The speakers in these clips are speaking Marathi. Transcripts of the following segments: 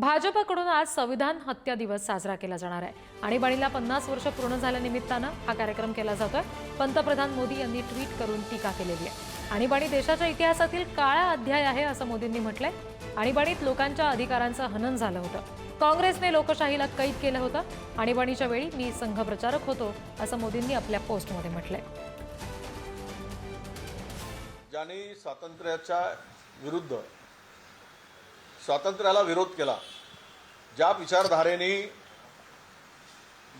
भाजपकडून आज संविधान हत्या दिवस साजरा केला जाणार आहे. आणीबाणीला पन्नास वर्ष पूर्ण झाल्यानिमित्तानं हा कार्यक्रम केला जातोय. पंतप्रधान मोदी यांनी ट्विट करून टीका केलेली आहे. आणीबाणी देशाच्या इतिहासातील काळा अध्याय आहे असं मोदींनी म्हटलंय. आणीबाणीत लोकांच्या अधिकारांचं हनन झालं होतं. काँग्रेसने लोकशाहीला कैद केलं होतं. आणीबाणीच्या वेळी मी संघप्रचारक होतो असं मोदींनी आपल्या पोस्टमध्ये म्हटलंय. ज्यांनी स्वातंत्र्याच्या विरुद्ध स्वातंत्र्याला विरोध केला. ज्या विचारधारेने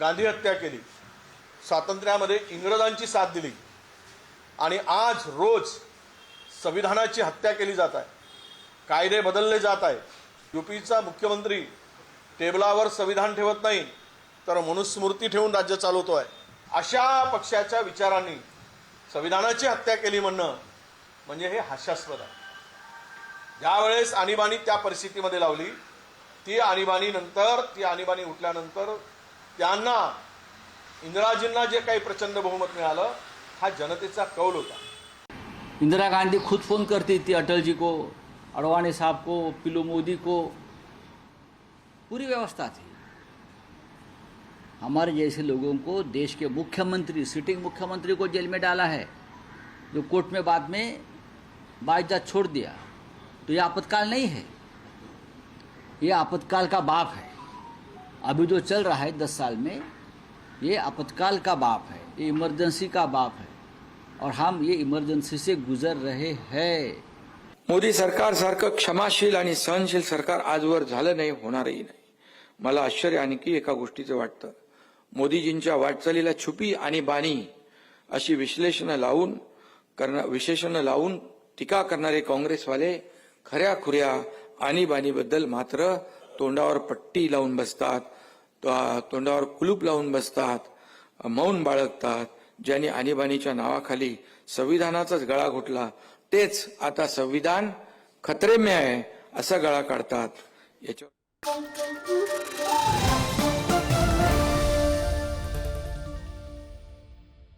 गांधी हत्या केली स्वातंत्र्यामध्ये इंग्रजांची साथ दिली आणि आज रोज संविधानाची हत्या केली जात आहे कायदे बदलले जात आहे युपीचा मुख्यमंत्री टेबलावर संविधान ठेवत नाही तर मनुस्मृती ठेवून राज्य चालवतो आहे अशा पक्षाच्या विचारांनी संविधानाची हत्या केली म्हणणं म्हणजे हे हास्यास्पद आहे. ज्यावेळेस आणीबाणी त्या परिस्थितीमध्ये लावली ती आणीबाणी नंतर ती आणीबाणी उठल्यानंतर त्यांना इंदिराजींना जे काही प्रचंड बहुमत मिळालं हा जनतेचा कौल होता. इंदिरा गांधी खुद फोन करती थी अटल जी को अडवाणी साहब को पिलू मोदी को। पूरी व्यवस्था थी। हमारे जैसे लोगों को देश के मुख्यमंत्री सिटिंग मुख्यमंत्री को जेल में डाला है जो कोर्ट में बाद में बाइजा छोड़ दिया। तो ये आपातकाल नहीं है। ये आपातकाल का बाप है। अभी जो चल रहा है दस साल में। ये आपातकाल का बाप है। ये इमरजेंसी का बाप है। और हम ये इमरजेंसी से गुजर रहे हैं। मोदी सरकार सारखं क्षमाशील आणि सहनशील सरकार आजवर झालं नाही होणारही नाही. मला आश्चर्य आणखी एका गोष्टीचं वाटतं. मोदीजींच्या वाटचालीला छुपी आणि बाणी अशी विश्लेषणं लावून करणं विशेषणं लावून टीका करणारे काँग्रेसवाले खऱ्या खुऱ्या आणीबाणीबद्दल मात्र तोंडावर पट्टी लावून बसतात तोंडावर कुलूप लावून बसतात मौन बाळगतात. ज्यांनी आणीबाणीच्या नावाखाली संविधानाचाच गळा घोटला तेच आता संविधान खतरेम्य आहे असा गळा काढतात. याच्यावर